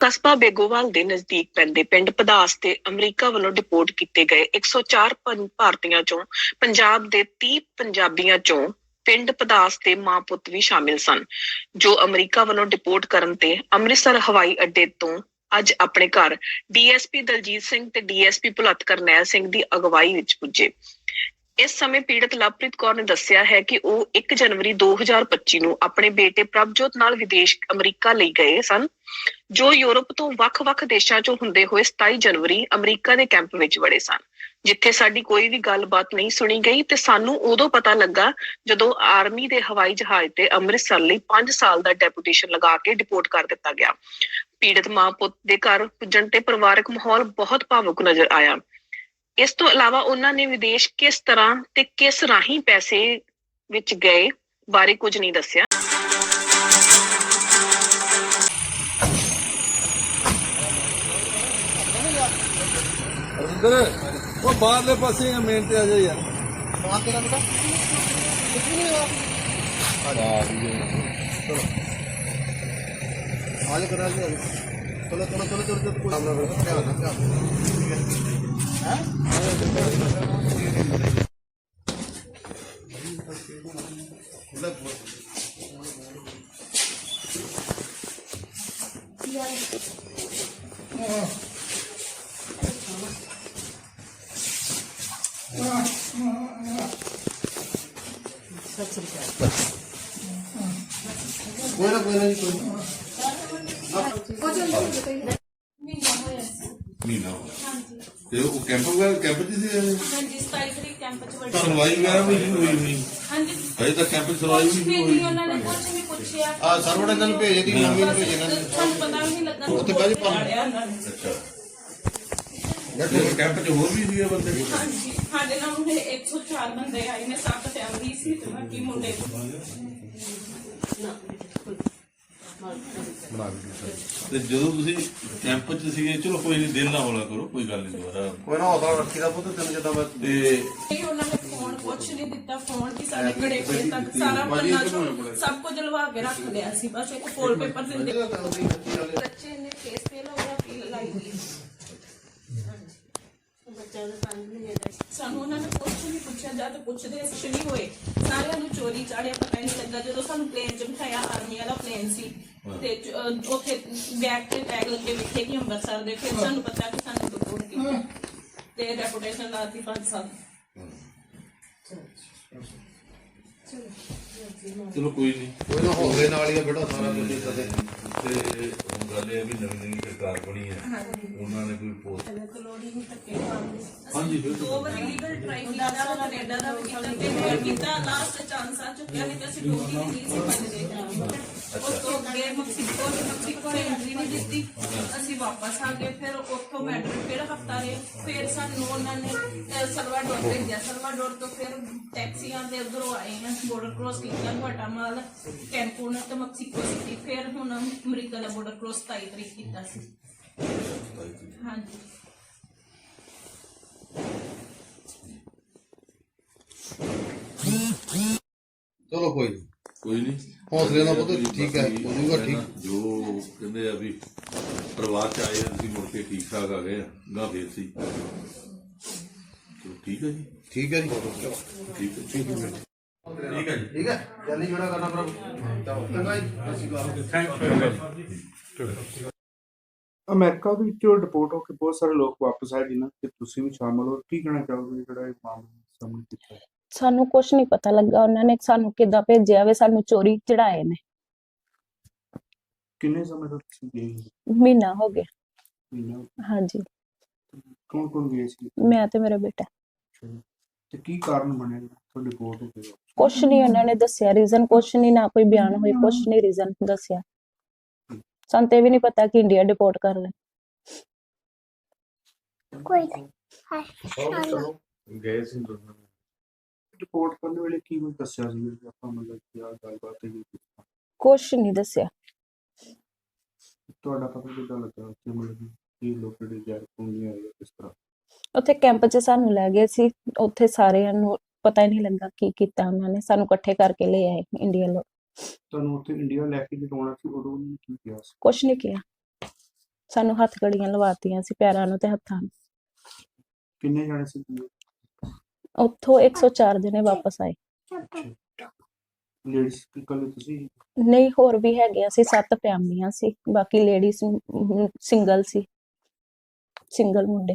ਕਸਬਾ ਬੇਗੋਵਾਲ ਦੇ ਨਜ਼ਦੀਕ ਪੈਂਦੇ ਪਿੰਡ ਪਦਾਸ ਤੇ ਅਮਰੀਕਾ ਵੱਲੋਂ ਡਿਪੋਰਟ ਕੀਤੇ ਗਏ 104 ਭਾਰਤੀਆਂ ਚੋਂ ਪੰਜਾਬ ਦੇ 30 ਪੰਜਾਬੀਆਂ ਚੋਂ ਪਿੰਡ ਪਦਾਸ ਦੇ ਮਾਂ ਪੁੱਤ ਵੀ ਸ਼ਾਮਿਲ ਸਨ, ਜੋ ਅਮਰੀਕਾ ਵੱਲੋਂ ਡਿਪੋਰਟ ਕਰਨ ਤੇ ਅੰਮ੍ਰਿਤਸਰ ਹਵਾਈ ਅੱਡੇ ਤੋਂ ਅੱਜ ਆਪਣੇ ਘਰ ਡੀਐਸਪੀ ਦਲਜੀਤ ਸਿੰਘ ਤੇ ਡੀਐਸਪੀ ਭੁਲੱਥ ਕਰਨੈਲ ਸਿੰਘ ਦੀ ਅਗਵਾਈ ਵਿੱਚ ਪੁੱਜੇ। ਇਸ ਸਮੇਂ ਪੀੜਤ ਲਵਪ੍ਰੀਤ ਕੌਰ ਨੇ ਦੱਸਿਆ ਹੈ ਕਿ ਉਹ 1 ਜਨਵਰੀ 2025 ਨੂੰ ਆਪਣੇ ਬੇਟੇ ਪ੍ਰਭਜੋਤ ਨਾਲ ਵਿਦੇਸ਼ ਅਮਰੀਕਾ ਲਈ ਗਏ ਸਨ, ਜੋ ਯੂਰਪ ਤੋਂ ਵੱਖ-ਵੱਖ ਦੇਸ਼ਾਂ 'ਚੋਂ ਹੁੰਦੇ ਹੋਏ 27 ਜਨਵਰੀ ਅਮਰੀਕਾ ਦੇ ਕੈਂਪ ਵਿੱਚ ਵੜੇ ਸਨ, ਜਿੱਥੇ ਸਾਡੀ ਕੋਈ ਵੀ ਗੱਲਬਾਤ ਨਹੀਂ ਸੁਣੀ ਗਈ ਤੇ ਸਾਨੂੰ ਉਦੋਂ ਪਤਾ ਲੱਗਾ ਜਦੋਂ ਆਰਮੀ ਦੇ ਹਵਾਈ ਜਹਾਜ਼ ਤੇ ਅੰਮ੍ਰਿਤਸਰ ਲਈ 5 ਸਾਲ ਦਾ ਡੈਪੂਟੇਸ਼ਨ ਲਗਾ ਕੇ ਡਿਪੋਰਟ ਕਰ ਦਿੱਤਾ ਗਿਆ। ਪੀੜਤ ਮਾਂ ਪੁੱਤ ਦੇ ਘਰ ਪੁੱਜਣ ਤੇ ਪਰਿਵਾਰਕ ਮਾਹੌਲ ਬਹੁਤ ਭਾਵੁਕ ਨਜ਼ਰ ਆਇਆ। ਇਸ ਤੋਂ ਇਲਾਵਾ ਉਹਨਾਂ ਨੇ ਵਿਦੇਸ਼ ਕਿਸ ਤਰ੍ਹਾਂ ਤੇ ਕਿਸ ਰਾਹੀਂ ਪੈਸੇ ਵਿੱਚ ਗਏ ਬਾਰੇ ਕੁਝ ਨਹੀਂ ਦੱਸਿਆ। ਰਵਿੰਦਰ ਉਹ ਬਾਹਰਲੇ ਪਾਸੇ ਮੇਨ ਤੇ ਆ ਜਾ ਯਾਰ। ਕੌਣ ਤੇਰਾ ਬੇਟਾ? ਕੁਝ ਨਹੀਂ ਹੋਇਆ ਆਜ ਕਰਾ ਲਿਆ। ਚਲੋ ਚਲੋ ਚਲੋ ਚਲੋ ਚਲੋ ਕੋਈ ਨਾ ਧਿਆਨ ਨਾਲ ਧਿਆਨ ਕੋਈ ਨਾ ਕੋਈ ਨਾ ਜੀ ਕੋਈ ਮਹੀਨਾ ਹੋ ਗਿਆ। ਤੇ ਉਹ ਕੈਂਪ ਵਗੈਰਾ ਕੈਂਪ ਚ ਸੀ? ਹਾਂਜੀ 27 ਤਰੀਕ ਕੈਂਪ ਚ ਵੜੇ ਸੁਣਵਾਈ ਵਗੈਰਾ ਵੀ ਹੋਈ ਨਹੀਂ ਹਾਂਜੀ ਹਜੇ ਤੱਕ ਕੈਂਪ ਕੁਛ ਵੀ ਨਹੀਂ ਹੋਈ ਉਹਨਾਂ ਨੇ ਕੁਝ ਨਹੀਂ ਪੁੱਛਿਆ। ਆ ਸਰਵਣ ਇਹਨਾਂ ਨੂੰ ਭੇਜੇ ਦੀ ਨਵੀਂ ਨੂੰ ਭੇਜੇ ਇਹਨਾਂ ਨੇ। ਸਾਨੂੰ ਪਤਾ ਵੀ ਨਹੀਂ ਲੱਗਾ। ਉੱਥੇ ਬਹਿ ਜਾ ਭਾਵੇਂ। ਪਾੜਿਆ ਉਹਨਾਂ ਨੇ। ਅੱਛਾ। ਤੇ ਕੈਂਪ ਚ ਹੋਰ ਵੀ ਸੀਗੇ ਬੰਦੇ? ਹਾਂਜੀ ਸਾਡੇ ਨਾਲ ਉਹਨੇ 104 ਬੰਦੇ ਆਏ ਨੇ ਸੱਤ ਫੈਮਿਲੀ ਸੀ ਤੇ ਬਾਕੀ ਮੁੰਡੇ। ਤੇ ਜਦੋਂ ਤੁਸੀਂ ਕੈਂਪ ਚ ਸੀਗੇ ਚਲੋ ਕੋਈ ਨਹੀਂ ਦਿਲ ਨਾ ਹੌਲਾ ਕਰੋ ਕੋਈ ਗੱਲ ਨਹੀਂ ਦੁਬਾਰਾ। ਕੋਈ ਨਾ ਹੌਸਲਾ ਰੱਖੀ ਦਾ ਪੁੱਤ ਤੈਨੂੰ ਜਦੋਂ ਮੈਂ ਤੇ ਇਹ ਉਹਨਾਂ ਨੇ ਕੁਛ ਨਹੀਂ ਦਿੱਤਾ ਫੋਨ ਵੀ ਸਾਡੇ ਘੜੇ ਕੋਲ ਤੱਕ ਸਾਰਾ ਪੰਨਾ ਚੋਂ ਸਭ ਕੁਝ ਲਵਾ ਕੇ ਰੱਖ ਲਿਆ ਸੀ ਬਸ ਇੱਕ ਫੋਲ ਪੇਪਰ ਦਿੰਦੇ। ਬੱਚੇ ਨੇ ਫੇਸ ਤੇ ਲਾਉਣਾ ਪੀ ਲਾਈ ਦੀ ਸਾਨੂੰ ਉਹਨਾਂ ਨੇ ਕੁਛ ਨਹੀਂ ਪੁੱਛਿਆ ਜਦ ਪੁੱਛਦੇ ਅਸੀਂ ਨਹੀਂ ਹੋਏ। ਸਾਰਿਆਂ ਨੂੰ ਚੋਰੀ ਚਾੜਿਆ ਪਤਾ ਨਹੀਂ ਲੱਗਾ। ਜਦੋਂ ਸਾਨੂੰ ਪਲੇਨ 'ਚ ਬਿਠਾਇਆ ਆਰਮੀ ਵਾਲਾ ਪਲੇਨ ਸੀ ਤੇ ਉੱਥੇ ਬੈਗ ਤੇ ਟੈਗ ਲੱਗੇ ਵਿਖੇ ਕਿ ਅੰਮ੍ਰਿਤਸਰ ਦੇ ਫਿਰ ਸਾਨੂੰ ਪਤਾ ਕਿ ਸਾਨੂੰ ਡਿਪੋਰਟ ਕੀਤਾ ਤੇ ਰੈਪੂਟੇਸ਼ਨ ਲਾਤੀ 5 ਸਾਲ। ਚਲੋ ਕੋਈ ਨਹੀਂ ਕੋਈ ਨਾ, ਹੋਵੇ ਨਾਲ ਹੀ ਆ ਬੇਟਾ, ਸਾਰਾ ਕੁਝ ਹੀ ਕਦੇ ਤੇ ਗੱਲ ਇਹ ਹੈ ਵੀ ਨਵੀਂ ਨਵੀਂ ਸਰਕਾਰ ਬਣੀ ਹੈ। ਉਹਨਾਂ ਨੇ ਕੋਈ ਪੋਸਟ ਕਲੋੜੀ ਨੂੰ ਧੱਕੇ ਹਾਂਜੀ ਦੋ ਵਾਰ ਲੀਗਲ ਟਰਾਈ ਕੀਤਾ ਵਾ ਕੈਨੇਡਾ ਦਾ ਵੀ ਕੀਤਾ ਤੇ ਹੋਰ ਕੀਤਾ ਲਾਸਟ ਚਾਂਸ ਆ ਚੁੱਕਿਆ ਨਹੀਂ ਤੇ ਅਸੀਂ ਡੋਗੀ ਦੀ ਨਹੀਂ ਸੀ ਮੰਨਦੇ ਉਸ ਤੋਂ ਅੱਗੇ ਮੈਕਸੀਕੋ ਨੇ ਮੈਕਸੀਕੋ ਨੇ ਐਂਟਰੀ ਨਹੀਂ ਦਿੱਤੀ। ਅਸੀਂ ਵਾਪਸ ਆ ਗਏ ਫਿਰ ਉੱਥੋਂ ਮੈਡਰਿਡ ਫਿਰ ਹਫਤਾ ਰਹੇ? ਫਿਰ ਸਾਨੂੰ ਉਹਨਾਂ ਨੇ ਅਹ, ਸਲਵਾਡੋਰ ਭੇਜਿਆ। ਸਲਵਾਡੋਰ ਤੋਂ ਫਿਰ ਟੈਕਸੀਆਂ ਦੇ ਉਧਰੋਂ ਆਏ ਆ ਬਾਰਡਰ ਕ੍ਰੋਸ ਕੀਤਾ ਗੁਆਟਾਮਾਲਾ ਕੈਂਕੂਨ ਤੇ ਮੈਕਸੀਕੋ ਸਿਟੀ। ਫਿਰ ਹੁਣ ਅਮਰੀਕਾ ਦਾ ਬਾਰਡਰ ਕ੍ਰੋਸ 27 ਤਰੀਕ ਕੀਤਾ ਸੀ। ਹਾਂਜੀ। ਚਲੋ ਕੋਈ ਨਹੀਂ ਕੋਈ ਨਹੀਂ ਹੌਸਲੇ ਨਾਲ ਪੁੱਤ ਠੀਕ ਹੈ ਹੋ ਜਾਊਗਾ ਠੀਕ। ਜੋ ਕਹਿੰਦੇ ਆ ਵੀ ਪਰਿਵਾਰ ਚ ਆਏ ਆ, ਅਸੀਂ ਮੁੜ ਕੇ ਠੀਕ ਠਾਕ ਆ ਗਏ ਆ ਗਾ ਫੇਰ ਸੀ। ਚਲੋ ਠੀਕ ਹੈ ਜੀ। ਠੀਕ ਹੈ ਜੀ। ਠੀਕ ਹੈ ਠੀਕ ਹੈ ਠੀਕ ਹੈ ਜੀ। ਠੀਕ ਹੈ। ਜਲਦੀ ਜਿਹੜਾ ਕਰਨਾ ਪ੍ਰਭੂ। ਚਲੋ ਚੰਗਾ ਜੀ। ਸਤਿ ਸ਼੍ਰੀ ਅਕਾਲ। ਅਮਰੀਕਾ ਦੇ ਵਿੱਚੋਂ ਡਿਪੋਰਟ ਹੋ ਕੇ ਬਹੁਤ ਸਾਰੇ ਲੋਕ ਵਾਪਸ ਆਏ ਜਿਨ੍ਹਾਂ ਤੇ ਤੁਸੀਂ ਵੀ ਸ਼ਾਮਲ ਹੋ। ਕੀ ਕਹਿਣਾ ਚਾਹੋਗੇ ਜਿਹੜਾ ਇਹ ਮਾਮਲਾ ਸਾਹਮਣੇ ਕੀਤਾ? ਸਾਨੂੰ ਕੁਝ ਨਹੀਂ ਪਤਾ ਲੱਗਾ। ਉਹਨਾਂ ਨੇ ਸਾਨੂੰ ਕਿੱਦਾਂ ਭੇਜਿਆ ਵੇ ਸਾਨੂੰ ਚੋਰੀ ਚੜਾਏ ਨੇ। ਕਿੰਨੇ ਸਮੇਂ ਤੋਂ ਤੁਸੀਂ ਗਏ ਹੋ? ਮਹੀਨਾ ਹੋ ਗਿਆ। ਮਹੀਨਾ ਹਾਂਜੀ। ਕੌਣ ਕੌਣ ਗਏ ਸੀ? ਮੈਂ ਤੇ ਮੇਰਾ ਬੇਟਾ। ਤੇ ਕੀ ਕਾਰਨ ਬਣਿਆ ਤੁਹਾਡੇ ਹੋ ਕੁਝ ਨਹੀਂ। ਉਹਨਾਂ ਨੇ ਦੱਸਿਆ ਰੀਜ਼ਨ ਕੁਝ ਨਹੀਂ ਨਾ ਕੋਈ ਬਿਆਨ ਹੋਈ ਕੁਝ ਨਹੀਂ ਰੀਜ਼ਨ ਦੱਸਿਆ। ਸਾਨੂੰ ਤੇ ਵੀ ਨਹੀਂ ਪਤਾ ਕਿ ਇੰਡੀਆ ਡਿਪੋਰਟ ਕਰ ਲੈ ਗਏ ਸੀ ਰਿਪੋਰਟ ਕਰਨ ਵੇਲੇ ਕੀ ਕੁਝ ਦੱਸਿਆ ਸੀ ਵੀ ਆਪਾਂ ਮਤਲਬ ਕੀ ਆ ਗੱਲਬਾਤ ਹੈ ਕੁਝ ਨਹੀਂ ਦੱਸਿਆ। ਤੁਹਾਡਾ ਪਤਾ ਕਿੱਦਾਂ ਲੱਗਾ ਕਿ ਮਤਲਬ ਕਿ ਕੀ ਲੋਕ ਜਿਹੜੇ ਜੈਰ ਪੁੰਗੀਆਂ ਆਏ ਕਿਸ ਤਰ੍ਹਾਂ? ਉੱਥੇ ਕੈਂਪ 'ਚ ਸਾਨੂੰ ਲੈ ਗਏ ਸੀ। ਉੱਥੇ ਸਾਰਿਆਂ ਨੂੰ ਪਤਾ ਹੀ ਨਹੀਂ ਲੱਗਾ ਕੀ ਕੀਤਾ ਉਹਨਾਂ ਨੇ ਸਾਨੂੰ ਇਕੱਠੇ ਕਰਕੇ ਲੈ ਆਏ ਇੰਡੀਆ ਲੋਕ ਤੁਹਾਨੂੰ ਉੱਥੇ ਇੰਡੀਆ ਲੈ ਕੇ ਜਦੋਂ ਆਉਣਾ ਸੀ ਉਦੋਂ ਉਹਨਾਂ ਨੇ ਕੀ ਕਿਹਾ ਸੀ? ਕੁਝ ਨਹੀਂ ਕਿਹਾ। ਸਾਨੂੰ ਹੱਥ ਗੜੀਆਂ ਲਵਾਤੀਆਂ ਸੀ ਪੈਰਾਂ ਨੂੰ ਤੇ ਹੱਥਾਂ ਨੂੰ। ਕਿੰਨੇ ਜਾਣੇ ਸੀ ਤੁਸੀਂ? ਉੱਥੋਂ 104 ਜਣੇ ਵਾਪਸ ਆਏ। ਲੇਡੀਜ਼ ਕੱਲੇ ਤੁਸੀਂ? ਨਹੀਂ ਹੋਰ ਵੀ ਹੈਗੇ ਅਸੀਂ ਸੱਤ ਫੈਮਲੀਆਂ ਸੀ ਬਾਕੀ ਲੇਡੀਜ਼ ਸਿੰਗਲ ਸੀ। ਸਿੰਗਲ ਮੁੰਡੇ।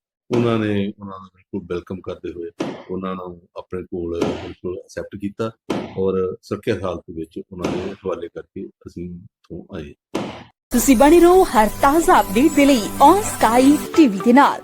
ਉਹਨਾਂ ਨੇ ਉਹਨਾਂ ਦਾ ਬਿਲਕੁਲ ਵੈਲਕਮ ਕਰਦੇ ਹੋਏ ਉਹਨਾਂ ਨੂੰ ਆਪਣੇ ਕੋਲ ਬਿਲਕੁਲ ਐਕਸੈਪਟ ਕੀਤਾ ਔਰ ਸੁਰੱਖਿਅਤ ਹਾਲਤ ਵਿੱਚ ਉਹਨਾਂ ਦੇ ਹਵਾਲੇ ਕਰਕੇ ਅਸੀਂ ਤੋਂ ਆਏ। ਤੁਸੀਂ ਬਣੇ ਰਹੋ ਹਰ ਤਾਜ਼ਾ ਅਪਡੇਟ ਦੇ ਲਈ ਔਨ ਸਕਾਈ ਟੀਵੀ ਦੇ ਨਾਲ।